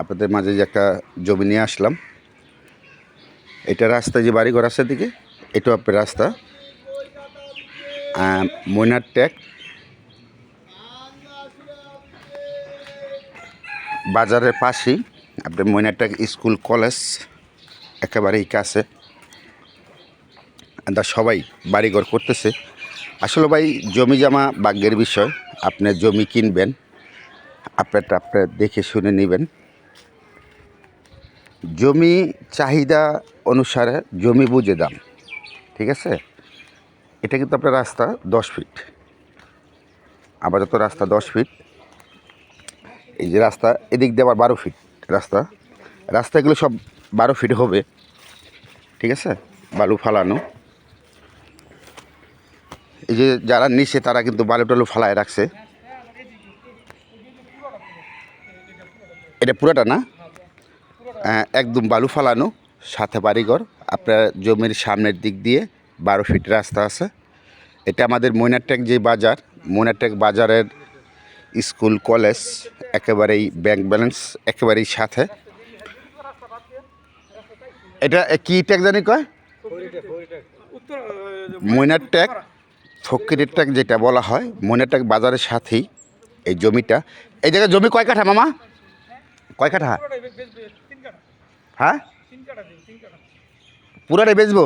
আপনাদের মাঝে যে একটা জমি নিয়ে আসলাম, এটা রাস্তা যে বাড়িঘর আছে দিকে এটাও আপনার রাস্তা। ময়নার ট্যাগ। বাজারের পাশেই আপনার ময়নারট্যাগ স্কুল, কলেজ, একেবারেই কাছে। দা সবাই বাড়িঘর করতেছে। আসলে ভাই, জমি জামা ভাগ্যের বিষয়, আপনি জমি কিনবেন, আপনারটা আপনার দেখে শুনে নেবেন। জমি চাহিদা অনুসারে জমি বুঝে দাম, ঠিক আছে? এটা কিন্তু আপনার রাস্তা দশ ফিট আপাতত রাস্তা দশ ফিট এই যে রাস্তা, এদিক দিয়ে আবার বারো ফিট রাস্তা। রাস্তাগুলো সব বারো ফিট হবে, ঠিক আছে? বালু ফালানো। এই যে যারা নিচে তারা কিন্তু বালু টালু ফালায় রাখছে। এটা পুরোটা না? একদম বালু ফালানো, সাথে বাড়িঘর। আপনার জমির সামনের দিক দিয়ে বারো ফিট রাস্তা আছে। এটা আমাদের ময়নারটেক যে বাজার, ময়নারটেক বাজারের স্কুল, কলেজ, একেবারেই ব্যাংক ব্যালেন্স, একেবারেই সাথে। এটা কি ট্যাগ জানি কয়? ময়নার ট্যাগ ফকিরের ট্যাগ যেটা বলা হয় ময়নার ট্যাগ বাজারের সাথেই এই জমিটা। এই জায়গায় জমি কয় কাঠা মামা? কয় কাঠা? হ্যাঁ? পুরাটাই বেচবো?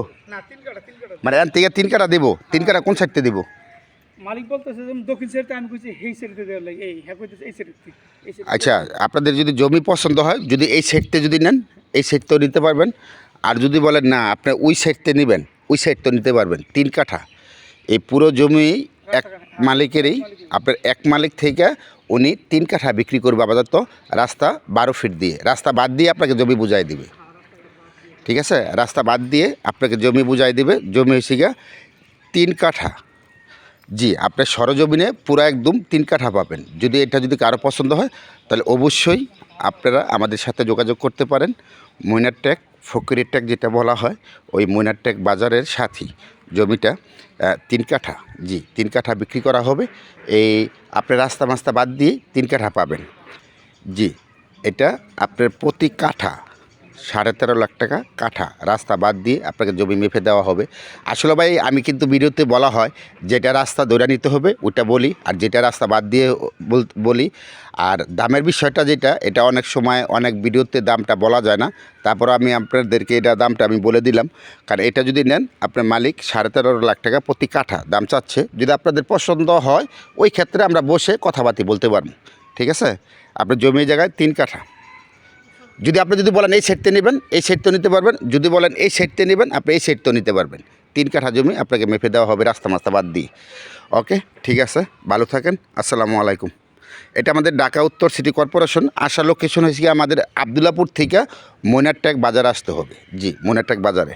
তিন কাটা মানে থেকে তিন কাটা দেবো। তিন কাটা কোন সাইডতে দেবো? মালিক বলতেছে দক্ষিণ সাইডে আমি কইছি এই সাইডে দেওয়ার লাগে। এই হ্যাঁ কইতেছে এই সাইডে আচ্ছা আপনাদের যদি জমি পছন্দ হয় যদি এই সাইডতে যদি নেন এই সাইডতেও নিতে পারবেন। আর যদি বলেন না আপনি ওই সাইডতে নেবেন ওই সাইডতেও নিতে পারবেন। তিন কাঠা। এই পুরো জমি এক মালিকেরই। আপনার এক মালিক থেকে উনি তিন কাঠা বিক্রি করবে আপাতত রাস্তা বারো ফিট দিয়ে। রাস্তা বাদ দিয়ে আপনাকে জমি বুঝাই দিবে। ঠিক আছে? রাস্তা বাদ দিয়ে আপনাকে জমি বুঝাই দিবে। জমি হয়েছে গিয়া তিন কাঠা। জি, আপনার সরজমিনে পুরো একদম তিন কাঠা পাবেন। যদি এটা যদি কারও পছন্দ হয়, তাহলে অবশ্যই আপনারা আমাদের সাথে যোগাযোগ করতে পারেন। ময়নার ট্যাগ ফকিরের ট্যাগ যেটা বলা হয়, ওই ময়নার ট্যাগ বাজারের সাথী জমিটা তিন কাঠা। জি, তিন কাঠা বিক্রি করা হবে। এই আপনার রাস্তা মাস্তা বাদ দিয়ে তিন কাঠা পাবেন। জি, এটা আপনার প্রতি কাঠা সাড়ে তেরো লাখ টাকা কাঠা, রাস্তা বাদ দিয়ে আপনাকে জমি মেপে দেওয়া হবে। আসলে ভাই, আমি কিন্তু ভিডিওতে বলা হয়, যেটা রাস্তা ধরে নিতে হবে ওটা বলি, আর যেটা রাস্তা বাদ দিয়ে বল- আর দামের বিষয়টা যেটা, এটা অনেক সময় অনেক ভিডিওতে দামটা বলা যায় না। তারপর আমি আপনাদেরকে এটা দামটা আমি বলে দিলাম। কারণ এটা যদি নেন, আপনার মালিক সাড়ে তেরো লাখ টাকা প্রতি কাঠা দাম চাচ্ছে। যদি আপনাদের পছন্দ হয়, ওই ক্ষেত্রে আমরা বসে কথাবার্তি বলতে পারব। ঠিক আছে? আপনার জমি জায়গায় তিন কাঠা। যদি আপনি যদি বলেন এই সেটতে নেবেন, এই সেটতে নিতে পারবেন। যদি বলেন এই সেটতে নেবেন, আপনি এই সেটতে নিতে পারবেন। তিন কাঠা জমি আপনাকে মেপে দেওয়া হবে, রাস্তা মাস্তা বাদ দিয়ে। ওকে, ঠিক আছে? ভালো থাকেন, আসসালামু আলাইকুম। এটা আমাদের ঢাকা উত্তর সিটি কর্পোরেশন। আসা লোকেশন হয়েছে আমাদের আবদুল্লাপুর থেকে ময়নারট্যাগ বাজার আসতে হবে। জি ময়নারট্যাগ বাজারে।